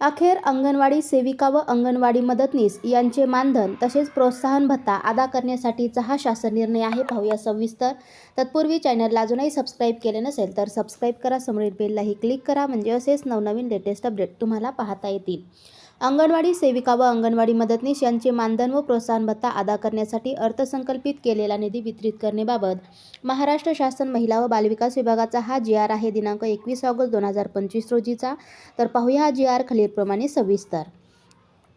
अखेर अंगणवाडी सेविका व अंगणवाडी मदतनीस यांचे मानधन तसेच प्रोत्साहन भत्ता अदा करण्यासाठीचा हा शासन निर्णय आहे. पाहूया सविस्तर. तत्पूर्वी चॅनलला अजूनही सबस्क्राईब केले नसेल तर सबस्क्राईब करा. समोरील बेललाही क्लिक करा. म्हणजे असेच नवनवीन लेटेस्ट अपडेट तुम्हाला पाहता येतील. अंगणवाडी सेविका व अंगणवाडी मदतनीस यांचे मानधन व प्रोत्साहन भत्ता अदा करण्यासाठी अर्थसंकल्पित केलेला निधी वितरित करण्याबाबत महाराष्ट्र शासन महिला व बालविकास विभागाचा हा जी आर आहे. दिनांक एकवीस ऑगस्ट दोन हजार पंचवीस रोजीचा. तर पाहूया हा जी आर खालीलप्रमाणे सविस्तर.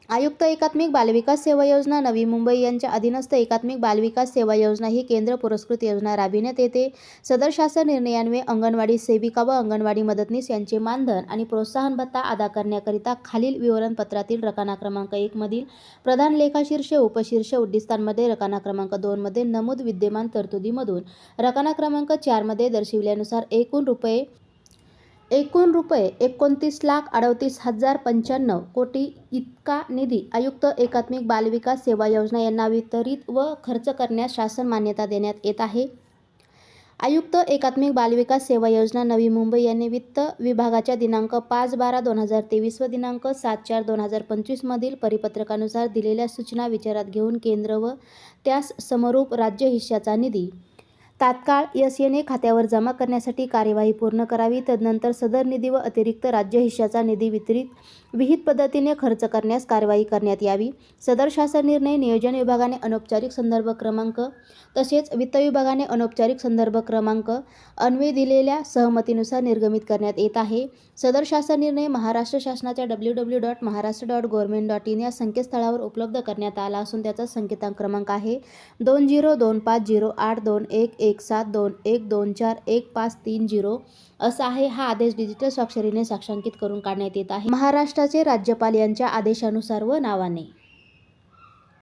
आयुक्त एकात्मिक बालविकास सेवा योजना नवी मुंबई यांच्या अधीनस्थ एकात्मिक बालविकास सेवा योजना ही केंद्र पुरस्कृत योजना राबविण्यात येते. सदर शासन निर्णयान्वये अंगणवाडी सेविका व अंगणवाडी मदतनीस यांचे मानधन आणि प्रोत्साहन भत्ता अदा करण्याकरिता खालील विवरणपत्रातील रकाना क्रमांक एकमधील प्रधान लेखाशीर्ष उपशीर्ष उद्दिष्टांमध्ये रकाना क्रमांक दोनमध्ये नमूद विद्यमान तरतुदीमधून रकाना क्रमांक चारमध्ये दर्शविल्यानुसार एकूण रुपये एकूण रुपये एकोणतीस लाख अडतीस हजार पंच्याण्णव कोटी इतका निधी आयुक्त एकात्मिक बालविकास सेवा योजना यांना वितरित व खर्च करण्यास शासन मान्यता देण्यात येत आहे. आयुक्त एकात्मिक बालविकास सेवा योजना नवी मुंबई यांनी वित्त विभागाच्या दिनांक पाच बारा दोन हजार तेवीस व दिनांक सात चार दोन हजार पंचवीसमधील परिपत्रकानुसार दिलेल्या सूचना विचारात घेऊन केंद्र व त्यास समरूप राज्य हिश्श्याचा निधी तात्काळ एस एन ए खात्यावर जमा करण्यासाठी कार्यवाही पूर्ण करावी. तदनंतर सदर निधी व अतिरिक्त राज्य हिश्शाचा निधी वितरित विहित पद्धतीने खर्च करण्यास कारवाई करण्यात यावी. सदर शासन निर्णय नियोजन विभागाने अनौपचारिक संदर्भ क्रमांक तसेच वित्त विभागाने अनौपचारिक संदर्भ क्रमांक अन्वये दिलेल्या सहमतीनुसार निर्गमित करण्यात येत आहे. सदर शासन निर्णय महाराष्ट्र शासनाच्या W W dot Maharashtra dot government dot in या संकेतस्थळावर उपलब्ध करण्यात आला असून त्याचा संकेतांक क्रमांक आहे. दोन झिरो दोन पाच झिरो आठ दोन एक एक सात दोन एक दोन चार एक पाच तीन झिरो असा आहे हा आदेश डिजिटल स्वाक्षरीने साक्षांकित करून काढण्यात येत आहे. महाराष्ट्र महाराष्ट्राचे राज्यपाल यांच्या आदेशानुसार व नावाने.